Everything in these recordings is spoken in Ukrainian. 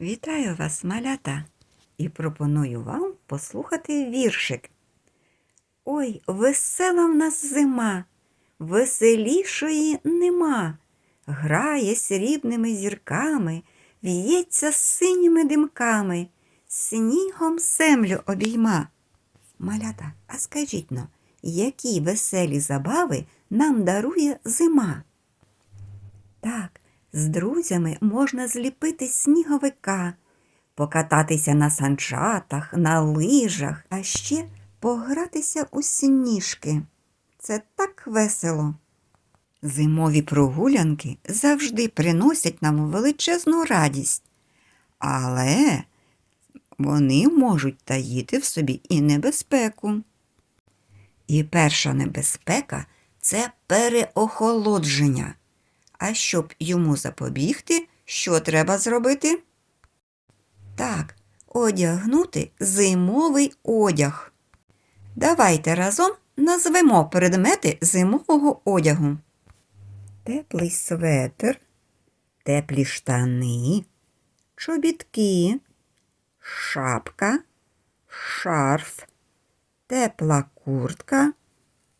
Вітаю вас, малята, і пропоную вам послухати віршик. Ой, весела в нас зима, веселішої нема. Грає срібними зірками, в'ється синіми димками, снігом землю обійма. Малята, а скажіть но, які веселі забави нам дарує зима? Так, з друзями можна зліпити сніговика, покататися на санчатах, на лижах, а ще погратися у сніжки. Це так весело. Зимові прогулянки завжди приносять нам величезну радість, але вони можуть таїти в собі і небезпеку. І перша небезпека це переохолодження. А щоб йому запобігти, що треба зробити? Так, одягнути зимовий одяг. Давайте разом назвемо предмети зимового одягу. Теплий светр, теплі штани, чобітки, шапка, шарф, тепла куртка,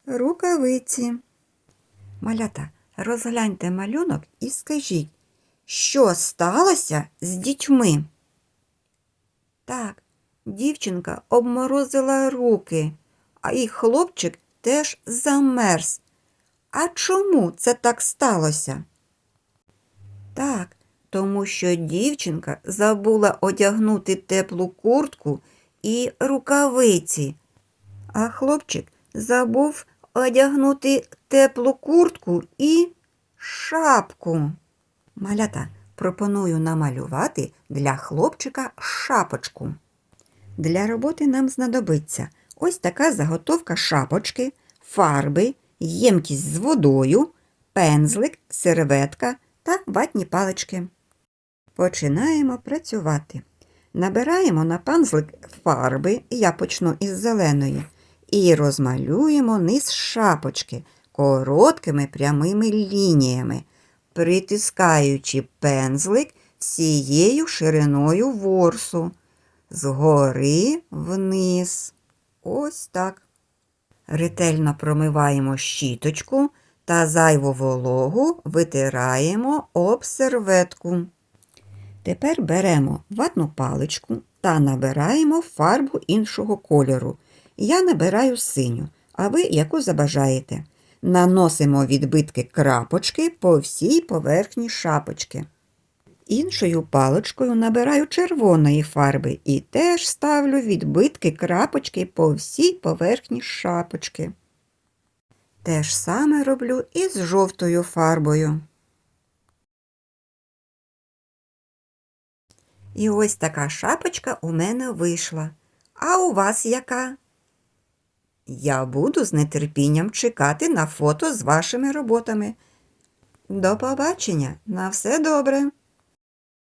рукавиці. Малята, розгляньте малюнок і скажіть, що сталося з дітьми? Так, дівчинка обморозила руки, а і хлопчик теж замерз. А чому це так сталося? Так, тому що дівчинка забула одягнути теплу куртку і рукавиці, а хлопчик забув одягнути теплу куртку і шапку. Малята, пропоную намалювати для хлопчика шапочку. Для роботи нам знадобиться ось така заготовка шапочки, фарби, ємкість з водою, пензлик, серветка та ватні палички. Починаємо працювати. Набираємо на пензлик фарби, я почну із зеленої, і розмалюємо низ шапочки короткими прямими лініями, притискаючи пензлик всією шириною ворсу, згори вниз. Ось так. Ретельно промиваємо щіточку та зайву вологу витираємо об серветку. Тепер беремо ватну паличку та набираємо фарбу іншого кольору. Я набираю синю, а ви яку забажаєте. Наносимо відбитки крапочки по всій поверхні шапочки. Іншою паличкою набираю червоної фарби і теж ставлю відбитки крапочки по всій поверхні шапочки. Те ж саме роблю і з жовтою фарбою. І ось така шапочка у мене вийшла. А у вас яка? Я буду з нетерпінням чекати на фото з вашими роботами. До побачення, на все добре!